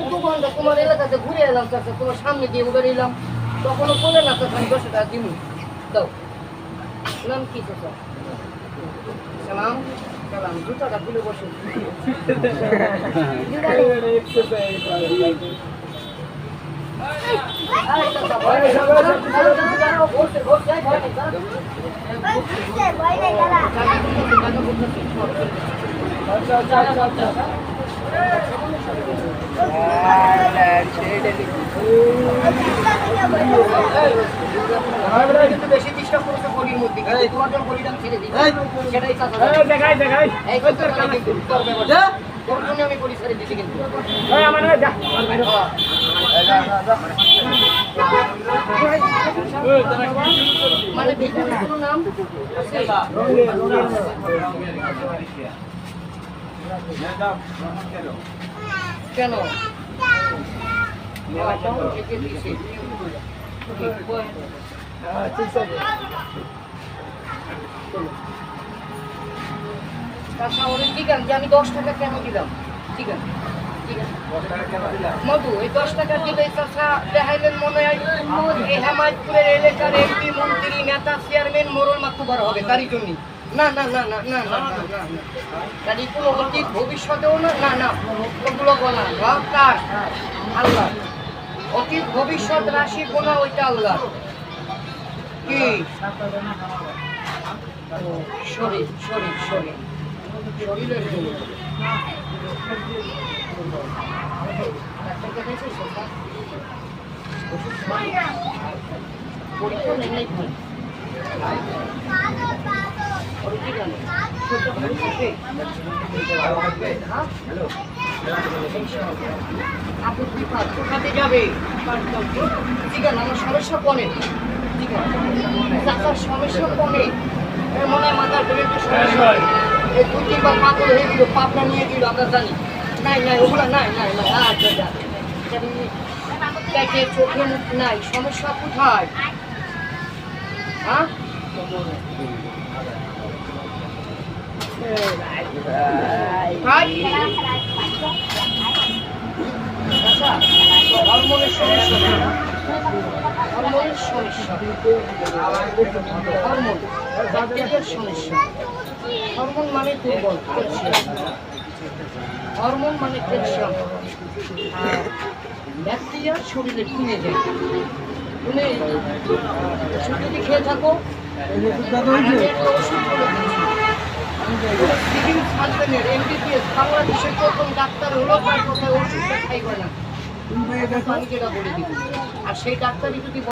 দু ঘণ্টা তোমার এলাকাতে ঘুরে এলাম চাচা তোমার সামনে দিয়ে উঠে এলাম তখনও বলে না আমি দশ টাকা দিন দাও নাম বসে বসে, এই ভয় নেই, আমি করি ছেড়ে মানে নাম কেন? ঠিক যে আমি দশ টাকা কেন দিলাম? ঠিক আছে ঠিক আছে। মধু এই দশ টাকা দিলে চাষা দেখাইলেন মনে হয় এলাকার এমপি মন্ত্রী নেতা চেয়ারম্যান মোরল মাতুবার হবে তারই জন্য না না না না না না না না তার কোনো অতীত ভবিষ্যতেও না না না ওগুলো বলা সব কার আল্লাহ। অতীত, ভবিষ্যৎ, রাশি, গোনা, ওইটা আল্লাহ। কি? শরীর শরীর শরীর। শরীরের জন্য? পরীক্ষা নেই আপত্তি যাবে ঠিক আছে আমার সমস্যা কমে ঠিক আছে সমস্যা কমে মনে হয় মাথার ব্রেনের সমস্যা এই দু তিনবার পাপড়া নিয়ে গেল আমরা জানি নাই নাই ওগুলো নাই নাই নাই আচ্ছা আচ্ছা। চোখে নাই সমস্যা কোথায় হ্যাঁ হরমোনের সমস্যা হরমোনের সমস্যা হরমোন ব্যাকটেরিয়ার সমস্যা হরমোন মানে দুর্বল হরমোন মানে ক্যালসিয়াম ব্যাকটেরিয়া শরীরে কমে যায় তুমি ওষুধ যদি খেয়ে থাকো ওষুধ। সিভিল সার্জনের এমবিবিএস ডাক্তার হলো কথায় না আর সেই ডাক্তারই যদি